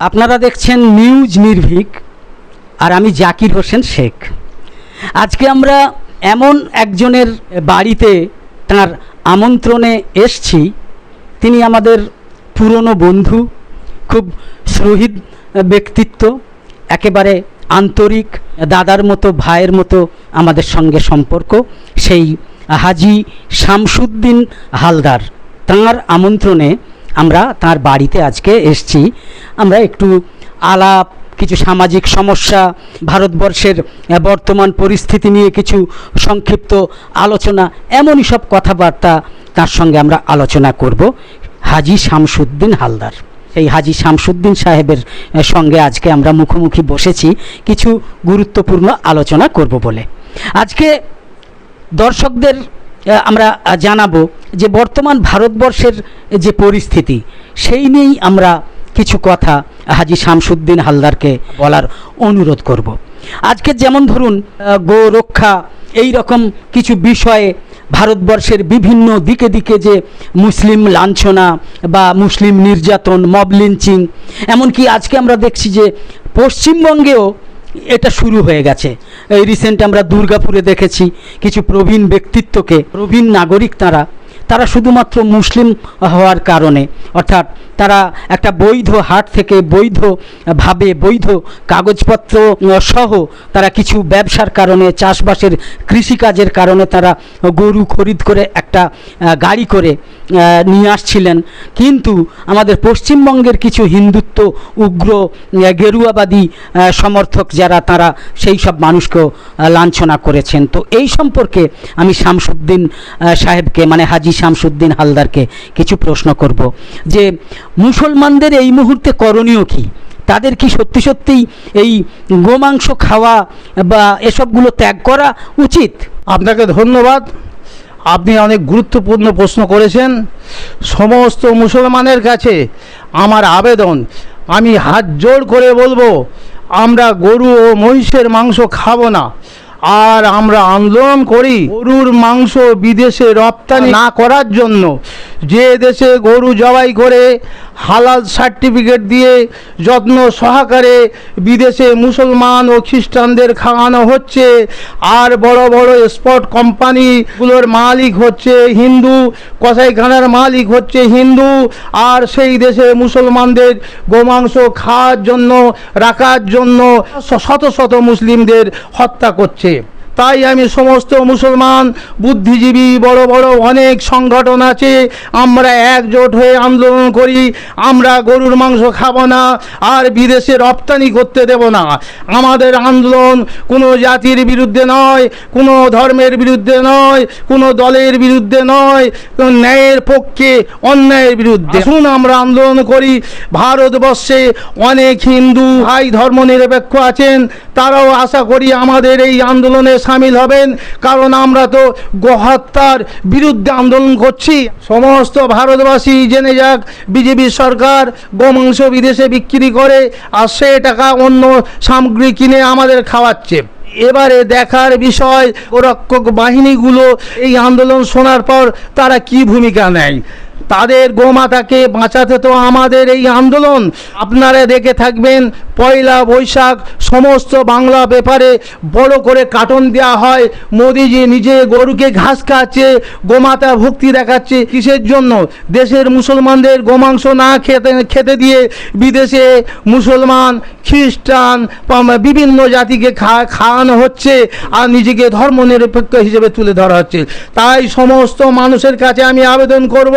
আপনারা দেখছেন নিউজ নির্ভীক, আর আমি জাকির হোসেন শেখ। আজকে আমরা এমন একজনের বাড়িতে তার আমন্ত্রণে এসছি। তিনি আমাদের পুরনো বন্ধু, খুব শহীদ ব্যক্তিত্ব, একেবারে আন্তরিক, দাদার মতো, ভাইয়ের মতো আমাদের সঙ্গে সম্পর্ক, সেই হাজি শামসুদ্দিন হালদার। তাঁর আমন্ত্রণে আমরা তার বাড়িতে আজকে এসছি। আমরা একটু আলাপ, কিছু সামাজিক সমস্যা, ভারতবর্ষের বর্তমান পরিস্থিতি নিয়ে কিছু সংক্ষিপ্ত আলোচনা, এমনই সব কথাবার্তা তার সঙ্গে আমরা আলোচনা করব। হাজি শামসুদ্দিন হালদার। এই হাজি শামসুদ্দিন সাহেবের সঙ্গে আজকে আমরা মুখোমুখি বসেছি, কিছু গুরুত্বপূর্ণ আলোচনা করব বলে। আজকে দর্শকদের আমরা জানাব যে বর্তমান ভারতবর্ষের যে পরিস্থিতি সেই নিয়েই আমরা কিছু কথা হাজি শামসুদ্দিন হালদারকে বলার অনুরোধ করব। আজকে যেমন ধরুন আহ, গো রক্ষা এই রকম কিছু বিষয়ে ভারতবর্ষের বিভিন্ন দিকে দিকে যে মুসলিম লাঞ্ছনা বা মুসলিম নির্যাতন মব লিঞ্চিং এমনকি আজকে আমরা দেখছি যে পশ্চিমবঙ্গেও এটা শুরু হয়ে গেছে। এই রিসেন্ট আমরা দুর্গাপুরে দেখেছি কিছু প্রবীণ ব্যক্তিত্বকে, প্রবীণ নাগরিক তারা তারা শুধুমাত্র মুসলিম হওয়ার কারণে। অর্থাৎ তারা একটা বৈধ হাট থেকে বৈধভাবে বৈধ কাগজপত্র সহ তারা কিছু ব্যবসার কারণে, চাষবাসের কৃষিকাজের কারণে তারা গরু খরিদ করে একটা গাড়ি করে নিয়ে আসছিলেন। কিন্তু আমাদের পশ্চিমবঙ্গের কিছু হিন্দুত্ব, উগ্র গেরুয়াবাদী সমর্থক যারা, তারা সেই সব মানুষকেও লাঞ্ছনা করেছেন। তো এই সম্পর্কে আমি শামসুদ্দিন সাহেবকে মানে হাজি শামসুদ্দিন হালদারকে কিছু প্রশ্ন করব যে মুসলমানদের এই মুহূর্তে করণীয় কি? তাদের কি সত্যি সত্যিই এই গোমাংস খাওয়া বা এসবগুলো ত্যাগ করা উচিত? আপনাকে ধন্যবাদ। আপনি অনেক গুরুত্বপূর্ণ প্রশ্ন করেছেন। সমস্ত মুসলমানের কাছে আমার আবেদন, আমি হাত জোড় করে বলব, আমরা গরু ও মহিষের মাংস খাব না। আর আমরা আন্দোলন করি গরুর মাংস বিদেশে রপ্তানি না করার জন্য। যে দেশে গরু জবাই করে, হালাল সার্টিফিকেট দিয়ে যত্ন সহকারে বিদেশে মুসলমান ও খ্রিস্টানদের খাওয়ানো হচ্ছে, আর বড় বড় স্পট কোম্পানিগুলোর মালিক হচ্ছে হিন্দু, কসাইখানার মালিক হচ্ছে হিন্দু, আর সেই দেশে মুসলমানদের গোমাংস খাওয়ার জন্য, রাখার জন্য শত শত মুসলিমদের হত্যা করছে। তাই আমি সমস্ত মুসলমান বুদ্ধিজীবী, বড় বড় অনেক সংগঠন আছে, আমরা একজোট হয়ে আন্দোলন করি, আমরা গরুর মাংস খাব না, আর বিদেশে রপ্তানি করতে দেব না। আমাদের আন্দোলন কোনো জাতির বিরুদ্ধে নয়, কোনো ধর্মের বিরুদ্ধে নয়, কোনো দলের বিরুদ্ধে নয় ন্যায়ের পক্ষে অন্যায়ের বিরুদ্ধে। আসুন আমরা আন্দোলন করি। ভারতবর্ষে অনেক হিন্দু ভাই ধর্ম নিরপেক্ষ আছেন, তারাও আশা করি আমাদের এই আন্দোলনে সামিল হবেন। কারণ আমরা তো গোহত্যার বিরুদ্ধে আন্দোলন করছি। সমস্ত ভারতবাসী জেনে যাক, বিজেপি সরকার গোমাংস বিদেশে বিক্রি করে আর সে টাকা অন্য সামগ্রী কিনে আমাদের খাওয়াচ্ছে। এবারে দেখার বিষয় গোরক্ষক বাহিনীগুলো এই আন্দোলন শোনার পর তারা কি ভূমিকা নেয়? তাদের গোমাতাকে বাঁচাতে তো আমাদের এই আন্দোলন। আপনারা দেখে থাকবেন, পয়লা বৈশাখ সমস্ত বাংলা পেপারে বড় করে কার্টন দেওয়া হয়। মোদিজি নিজে গরুকে ঘাস খাচ্ছে, গোমাতা ভক্তি দেখাচ্ছে। কিসের জন্য? দেশের মুসলমানদের গোমাংস না খেতে খেতে দিয়ে বিদেশে মুসলমান, খ্রিস্টান বিভিন্ন জাতিকে খাওয়ানো হচ্ছে আর নিজেকে ধর্ম নিরপেক্ষ হিসেবে তুলে ধরা হচ্ছে। তাই সমস্ত মানুষের কাছে আমি আবেদন করব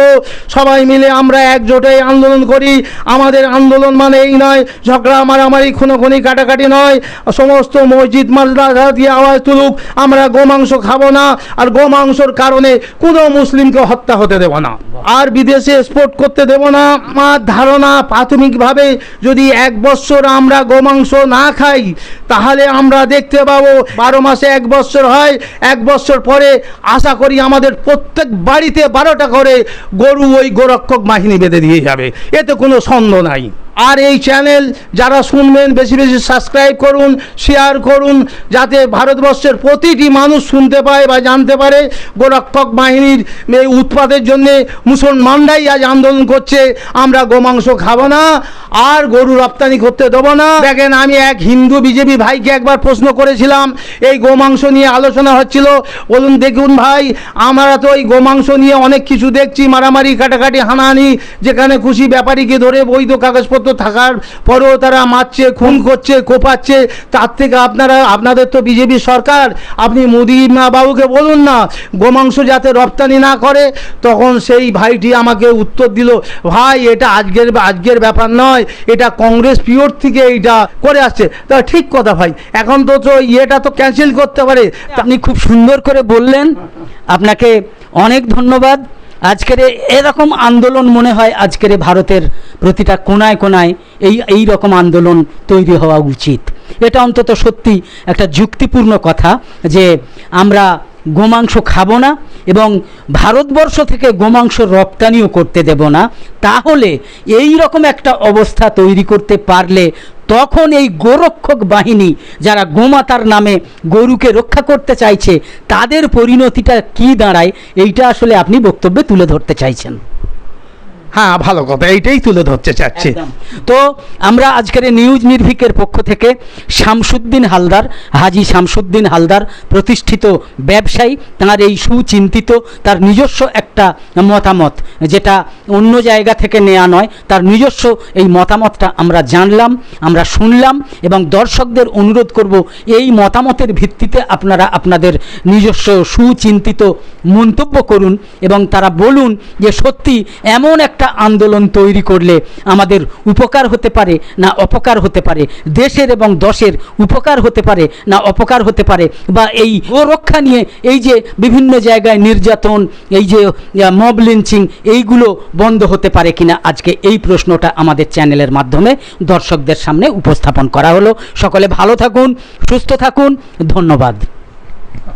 সবাই মিলে আমরা একজোটে আন্দোলন করি। আমাদের আন্দোলন মানে এই নয় ঝগড়া, মারামারি, খুনোখুনি, কাটাকাটি নয়। সমস্ত মসজিদ, মাদ্রাসা দিয়ে আওয়াজ তুলুক, আমরা গোমাংস খাব না। আর গোমাংসর কারণে কোনো মুসলিমকে হত্যা হতে দেব না। আর বিদেশে এক্সপোর্ট করতে দেব না। আমার ধারণা প্রাথমিকভাবে যদি এক বছর আমরা গোমাংস না খাই, তাহলে আমরা দেখতে পাবো বারো মাসে এক বছর হয়। এক বছর পরে আশা করি আমাদের প্রত্যেক বাড়িতে বারোটা করে গরু ওই গোরক্ষক বাহিনী বেঁধে দিয়ে যাবে। এতে কোনো সন্দেহ নাই। আর এই চ্যানেল যারা শুনবেন, বেশি বেশি সাবস্ক্রাইব করুন শেয়ার করুন, যাতে ভারতবর্ষের প্রতিটি মানুষ শুনতে পায় বা জানতে পারে গোরক্ষক বাহিনীর এই উৎপাদের জন্যে মুসলমানরাই আজ আন্দোলন করছে। আমরা গোমাংস খাব না, আর গরু রপ্তানি করতে দেবো না। দেখেন, আমি এক হিন্দু বিজেপি ভাইকে একবার প্রশ্ন করেছিলাম, এই গোমাংস নিয়ে আলোচনা হচ্ছিল। বলুন, দেখুন ভাই, আমরা তো এই গোমাংস নিয়ে অনেক কিছু দেখছি, মারামারি, কাটাকাটি, হানাহানি, যেখানে খুশি ব্যাপারীকে ধরে বৈধ কাগজপত্র থাকার পরেও তারা মারছে খুন করছে কোপাচ্ছে। তার থেকে আপনারা আপনাদের তো বিজেপি সরকার আপনি মোদি বাবুকে বলুন না গোমাংস যাতে রপ্তানি না করে তখন সেই ভাইটি আমাকে উত্তর দিল ভাই এটা আজকের আজকের ব্যাপার নয় এটা কংগ্রেস পিওর থেকে এইটা করে আসছে। তা ঠিক কথা ভাই এখন তো তো ইয়েটা তো ক্যান্সেল করতে পারে। আপনি খুব সুন্দর করে বললেন আপনাকে অনেক ধন্যবাদ। আজকের এরকম আন্দোলন মনে হয় আজকের ভারতের প্রতিটা কোনায় কোনায় এই এই রকম আন্দোলন তৈরি হওয়া উচিত। এটা অন্তত সত্যি একটা যুক্তিপূর্ণ কথা যে আমরা গোমাংস খাব না এবং ভারতবর্ষ থেকে গোমাংস রপ্তানিও করতে দেব না। তাহলে এই রকম একটা অবস্থা তৈরি করতে পারলে তখন এই গোরক্ষক বাহিনী যারা গোমাতার নামে গরুকে রক্ষা করতে চাইছে, তাদের পরিণতিটা কি দাঁড়ায়, এইটা আসলে আপনি বক্তব্যে তুলে ধরতে চাইছেন। হ্যাঁ ভালো কথা, এইটাই তুলে ধরতে চাচ্ছি। তো আমরা আজকের নিউজ নির্ভিকের পক্ষ থেকে শামসুদ্দিন হালদার, হাজি শামসুদ্দিন হালদার প্রতিষ্ঠিত ব্যবসায়ী, তার এই সুচিন্তিত, তার নিজস্ব একটা মতামত, যেটা অন্য জায়গা থেকে নেওয়া নয়, তার নিজস্ব এই মতামতটা আমরা জানলাম, আমরা শুনলাম, এবং দর্শকদের অনুরোধ করব, এই মতামতের ভিত্তিতে আপনারা আপনাদের নিজস্ব সুচিন্তিত মন্তব্য করুন, এবং তারা বলুন যে সত্যি এমন একটা আন্দোলন তৈরি করলে আমাদের উপকার হতে পারে না অপকার হতে পারে? দেশের এবং দশের উপকার হতে পারে না অপকার হতে পারে? বা এই গোরক্ষা নিয়ে এই যে বিভিন্ন জায়গায় নির্যাতন, এই যে মব লিঞ্চিং এইগুলো বন্ধ হতে পারে কিনা? আজকে এই প্রশ্নটা আমাদের চ্যানেলের মাধ্যমে দর্শকদের সামনে উপস্থাপন করা হলো। সকলে ভালো থাকুন, সুস্থ থাকুন। ধন্যবাদ।